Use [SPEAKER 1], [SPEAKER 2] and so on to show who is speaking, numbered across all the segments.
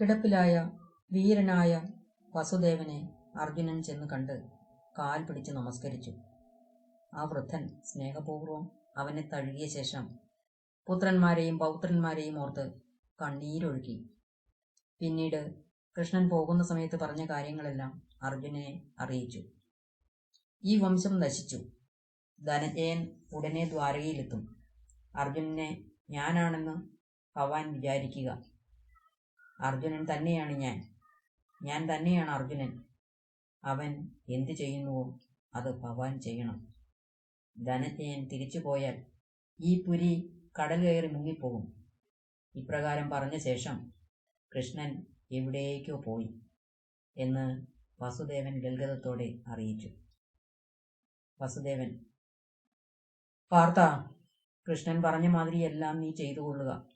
[SPEAKER 1] കിടപ്പിലായ വീരനായ വസുദേവനെ അർജുനൻ ചെന്ന് കണ്ട് കാൽ പിടിച്ച് നമസ്കരിച്ചു. ആ വൃദ്ധൻ സ്നേഹപൂർവം അവനെ തഴുകിയ ശേഷം പുത്രന്മാരെയും പൗത്രന്മാരെയും ഓർത്ത് കണ്ണീരൊഴുക്കി പിന്നീട് കൃഷ്ണൻ പോകുന്ന സമയത്ത് പറഞ്ഞ കാര്യങ്ങളെല്ലാം അർജുനനെ അറിയിച്ചു. ഈ വംശം നശിച്ചു. ധനജയൻ ഉടനെ ദ്വാരകയിലെത്തും. അർജുനനെ ഞാനാണെന്ന് ഭവാൻ വിചാരിക്കുക. അർജുനൻ തന്നെയാണ് ഞാൻ. ഞാൻ തന്നെയാണ് അർജുനൻ. അവൻ എന്തു ചെയ്യുന്നുവോ അത് ഭവാൻ ചെയ്യണം. ധനഞ്ജയൻ തിരിച്ചു പോയാൽ ഈ പുരി കടൽ കയറി മുങ്ങിപ്പോകും. ഇപ്രകാരം പറഞ്ഞ ശേഷം കൃഷ്ണൻ എവിടേക്കോ പോയി എന്ന് വസുദേവൻ ഗൽഗതത്തോടെ അറിയിച്ചു. വസുദേവൻ പാർത്ത കൃഷ്ണൻ പറഞ്ഞ മാതിരിയെല്ലാം നീ ചെയ്തു കൊള്ളുക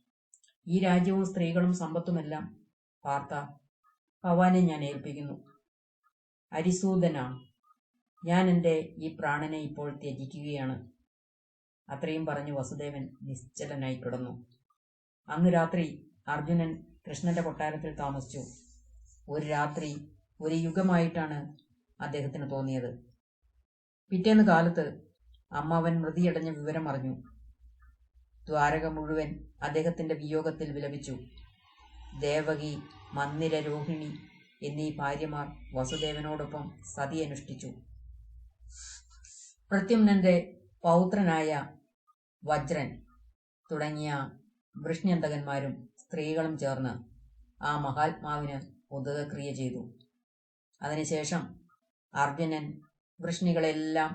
[SPEAKER 1] ഈ രാജ്യവും സ്ത്രീകളും സമ്പത്തുമെല്ലാം പാർത്ത ഭവാനെ ഞാൻ ഏൽപ്പിക്കുന്നു. അരിസൂദന ഞാൻ എന്റെ ഈ പ്രാണനെ ഇപ്പോൾ ത്യജിക്കുകയാണ്. അത്രയും പറഞ്ഞു വസുദേവൻ നിശ്ചലനായി കിടന്നു. അന്ന് രാത്രി അർജുനൻ കൃഷ്ണന്റെ കൊട്ടാരത്തിൽ താമസിച്ചു. ഒരു രാത്രി ഒരു യുഗമായിട്ടാണ് അദ്ദേഹത്തിന് തോന്നിയത്. പിറ്റേന്ന് കാലത്ത് അമ്മാവൻ മൃതിയടഞ്ഞ വിവരം അറിഞ്ഞു. ദ്വാരക മുഴുവൻ അദ്ദേഹത്തിന്റെ വിയോഗത്തിൽ വിലപിച്ചു. ദേവകി മന്ദിര രോഹിണി എന്നീ ഭാര്യമാർ വസുദേവനോടൊപ്പം സതി അനുഷ്ഠിച്ചു പ്രത്യുമ്നന്റെ പൗത്രനായ വജ്രൻ തുടങ്ങിയ വൃഷ്ണ്യന്തകന്മാരും സ്ത്രീകളും ചേർന്ന് ആ മഹാത്മാവിന് ഉദകക്രിയ ചെയ്തു. അതിനുശേഷം അർജുനൻ വൃഷ്ണികളെല്ലാം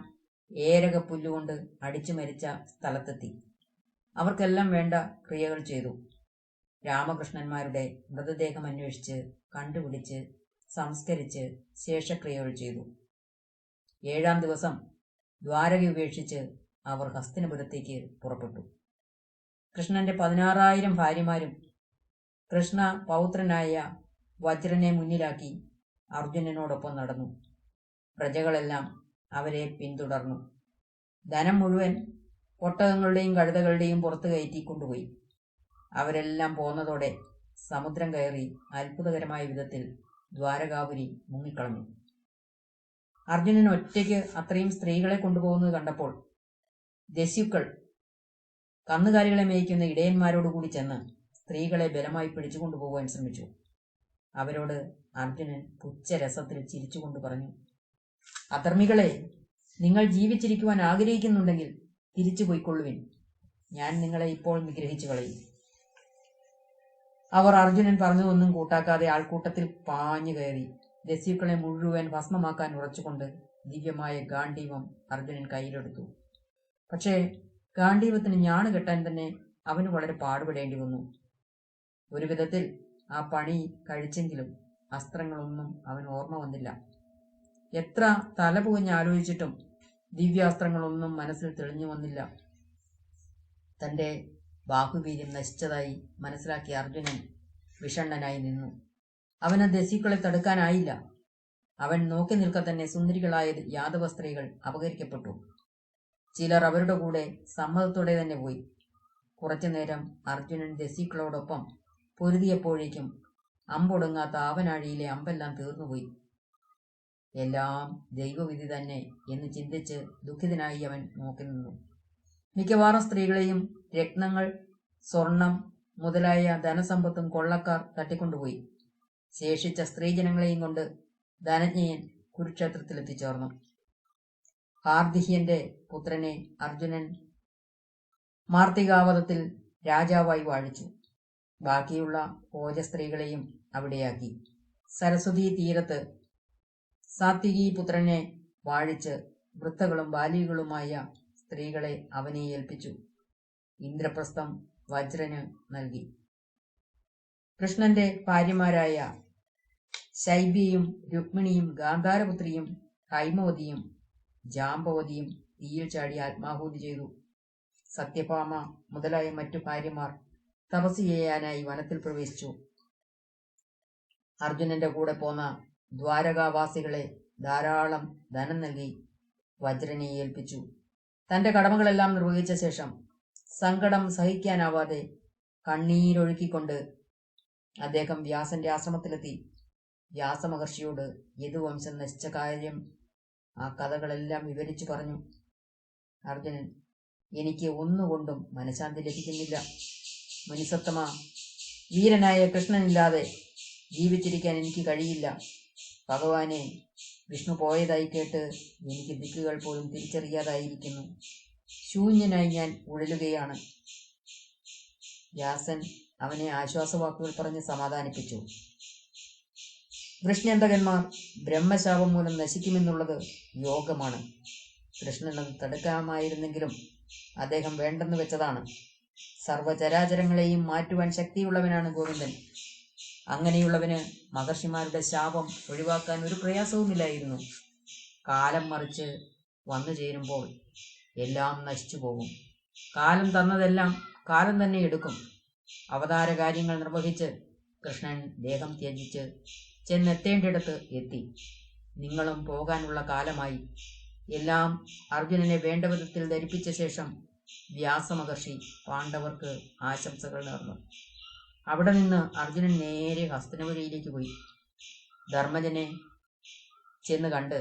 [SPEAKER 1] ഏരക പുല്ലുകൊണ്ട് അടിച്ചു മരിച്ച സ്ഥലത്തെത്തി. അവർക്കെല്ലാം വേണ്ട ക്രിയകൾ ചെയ്തു. രാമകൃഷ്ണന്മാരുടെ മൃതദേഹം അന്വേഷിച്ച് കണ്ടുപിടിച്ച് സംസ്കരിച്ച് ശേഷക്രിയകൾ ചെയ്തു. ഏഴാം ദിവസം ദ്വാരക ഉപേക്ഷിച്ച് അവർ ഹസ്തിനപുരത്തേക്ക് പുറപ്പെട്ടു. കൃഷ്ണന്റെ പതിനാറായിരം ഭാര്യമാരും കൃഷ്ണ പൗത്രനായ വജ്രനെ മുന്നിലാക്കി അർജുനനോടൊപ്പം നടന്നു. പ്രജകളെല്ലാം അവരെ പിന്തുടർന്നു. ധനം മുഴുവൻ ഒട്ടകങ്ങളുടെയും കഴുതകളുടെയും പുറത്തു കയറ്റി കൊണ്ടുപോയി. അവരെല്ലാം പോന്നതോടെ സമുദ്രം കയറി അത്ഭുതകരമായ വിധത്തിൽ ദ്വാരകാപുരി മുങ്ങിക്കളഞ്ഞു. അർജുനൻ ഒറ്റയ്ക്ക് അത്രയും സ്ത്രീകളെ കൊണ്ടുപോകുന്നത് കണ്ടപ്പോൾ ദസ്യുക്കൾ കന്നുകാലികളെ മേയ്ക്കുന്ന ഇടയന്മാരോടുകൂടി ചെന്ന് സ്ത്രീകളെ ബലമായി പിടിച്ചുകൊണ്ടുപോകാൻ ശ്രമിച്ചു. അവരോട് അർജുനൻ പുച്ഛരസത്തിൽ ചിരിച്ചുകൊണ്ട് പറഞ്ഞു അധർമ്മികളെ നിങ്ങൾ ജീവിച്ചിരിക്കുവാൻ ആഗ്രഹിക്കുന്നുണ്ടെങ്കിൽ തിരിച്ചു പോയിക്കൊള്ളുവിൻ ഞാൻ നിങ്ങളെ ഇപ്പോൾ നിഗ്രഹിച്ചു കളയും അവർ അർജുനൻ പറഞ്ഞതൊന്നും കൂട്ടാക്കാതെ ആൾക്കൂട്ടത്തിൽ പാഞ്ഞു കയറി. ദസ്യുക്കളെ മുഴുവൻ ഭസ്മമാക്കാൻ ഉറച്ചുകൊണ്ട് ദിവ്യമായ ഗാന്ഡീവം അർജുനൻ കയ്യിലെടുത്തു. പക്ഷേ ഗാന്ഡീവത്തിന് ഞാണ് കെട്ടാൻ തന്നെ അവന് വളരെ പാടുപെടേണ്ടി വന്നു. ഒരു വിധത്തിൽ ആ പണി കഴിച്ചെങ്കിലും അസ്ത്രങ്ങളൊന്നും അവന് ഓർമ്മ വന്നില്ല. എത്ര തല പുകഞ്ഞ് ആലോചിച്ചിട്ടും ദിവ്യാസ്ത്രങ്ങളൊന്നും മനസ്സിൽ തെളിഞ്ഞു വന്നില്ല. തന്റെ ബാഹുവീര്യം നശിച്ചതായി മനസ്സിലാക്കിയ അർജുനൻ വിഷണ്ണനായി നിന്നു. അവന് ദസ്യുക്കളെ തടുക്കാനായില്ല. അവൻ നോക്കി നിൽക്കെ തന്നെ സുന്ദരികളായ യാദവ സ്ത്രീകൾ അപഹരിക്കപ്പെട്ടു ചിലർ അവരുടെ കൂടെ സമ്മതത്തോടെ തന്നെ പോയി. കുറച്ചുനേരം അർജുനൻ ദസ്യുക്കളോടൊപ്പം പൊരുതിയപ്പോഴേക്കും അമ്പൊടുങ്ങാത്ത ആവനാഴിയിലെ അമ്പെല്ലാം തീർന്നുപോയി. എല്ലാം ദൈവവിധി തന്നെ എന്ന് ചിന്തിച്ച് ദുഃഖിതനായി അവൻ നോക്കി നിന്നു. മിക്കവാറും സ്ത്രീകളെയും രത്നങ്ങൾ സ്വർണം മുതലായ ധനസമ്പത്തും കൊള്ളക്കാർ തട്ടിക്കൊണ്ടുപോയി. ശേഷിച്ച സ്ത്രീജനങ്ങളെയും കൊണ്ട് ധനജ്ഞയൻ കുരുക്ഷേത്രത്തിൽ എത്തിച്ചേർന്നു ഹാർദിഹ്യന്റെ പുത്രനെ അർജുനൻ മാർത്തികാവതത്തിൽ രാജാവായി വാഴിച്ചു. ബാക്കിയുള്ള ഓജ സ്ത്രീകളെയും അവിടെയാക്കി. സരസ്വതി തീരത്ത് സാത്വികി പുത്രനെ വാഴിച്ച് വൃത്തകളും ബാലികളുമായ സ്ത്രീകളെ അവനെ ഏൽപ്പിച്ചു. ഇന്ദ്രപ്രസ്ഥം വജ്രന് നൽകി. കൃഷ്ണന്റെ ഭാര്യമാരായ ശൈബിയും രുക്മിണിയും ഗാന്ധാരപുത്രിയും ഹൈമവതിയും ജാമ്പവതിയും തീയിൽ ചാടി ആത്മാഹൂതി ചെയ്തു. സത്യഭാമ മുതലായ മറ്റു ഭാര്യമാർ തപസ് ചെയ്യാനായി വനത്തിൽ പ്രവേശിച്ചു. അർജുനന്റെ കൂടെ പോന്ന ദ്വാരകാവാസികളെ ധാരാളം ധനം നൽകി വജ്രനെ ഏൽപ്പിച്ചു. തന്റെ കടമകളെല്ലാം നിർവഹിച്ച ശേഷം സങ്കടം സഹിക്കാനാവാതെ കണ്ണീരൊഴുക്കിക്കൊണ്ട് അദ്ദേഹം വ്യാസന്റെ ആശ്രമത്തിലെത്തി. വ്യാസമഹർഷിയോട് യദുവംശം നശിച്ച കാര്യം ആ കഥകളെല്ലാം വിവരിച്ചു പറഞ്ഞു. അർജുനൻ എനിക്ക് ഒന്നുകൊണ്ടും മനഃശാന്തി ലഭിക്കുന്നില്ല. മുനിസത്തമ വീരനായ കൃഷ്ണനില്ലാതെ ജീവിച്ചിരിക്കാൻ എനിക്ക് കഴിയില്ല. ഭഗവാനെ വിഷ്ണു പോയതായി കേട്ട് എനിക്ക് ദിക്കുകൾ പോലും തിരിച്ചറിയാതായിരിക്കുന്നു. ശൂന്യനായി ഞാൻ ഉഴലുകയാണ്. വ്യാസൻ അവനെ ആശ്വാസവാക്കുകൾ പറഞ്ഞ് സമാധാനിപ്പിച്ചു. കൃഷ്ണന്തകന്മാർ ബ്രഹ്മശാപം മൂലം നശിക്കുമെന്നുള്ളത് യോഗമാണ്. കൃഷ്ണൻ അത് തടുക്കാമായിരുന്നെങ്കിലും അദ്ദേഹം വേണ്ടെന്ന് വെച്ചതാണ്. സർവചരാചരങ്ങളെയും മാറ്റുവാൻ ശക്തിയുള്ളവനാണ് ഗോവിന്ദൻ. അങ്ങനെയുള്ളവന് മഹർഷിമാരുടെ ശാപം ഒഴിവാക്കാൻ ഒരു പ്രയാസവുമില്ലായിരുന്നു. കാലം മറിച്ച് വന്നു ചേരുമ്പോൾ എല്ലാം നശിച്ചു പോകും. കാലം തന്നതെല്ലാം കാലം തന്നെ എടുക്കും. അവതാര കാര്യങ്ങൾ നിർവഹിച്ച് കൃഷ്ണൻ ദേഹം ത്യജിച്ച് ചെന്നെത്തേണ്ടിടത്ത് എത്തി. നിങ്ങളും പോകാനുള്ള കാലമായി. എല്ലാം അർജുനനെ വേണ്ട വിധത്തിൽ ധരിപ്പിച്ച ശേഷം വ്യാസമഹർഷി പാണ്ഡവർക്ക് ആശംസകൾ നേർന്നു. അവിടെ നിന്ന് അർജുനൻ നേരെ ഹസ്തനപുരിയിലേക്ക് പോയി. ധർമ്മജനെ ചെന്ന് കണ്ട്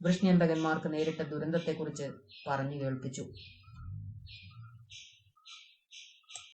[SPEAKER 1] വൃഷ്ണ്യന്തകന്മാർക്ക് നേരിട്ട ദുരന്തത്തെക്കുറിച്ച് പറഞ്ഞു കേൾപ്പിച്ചു.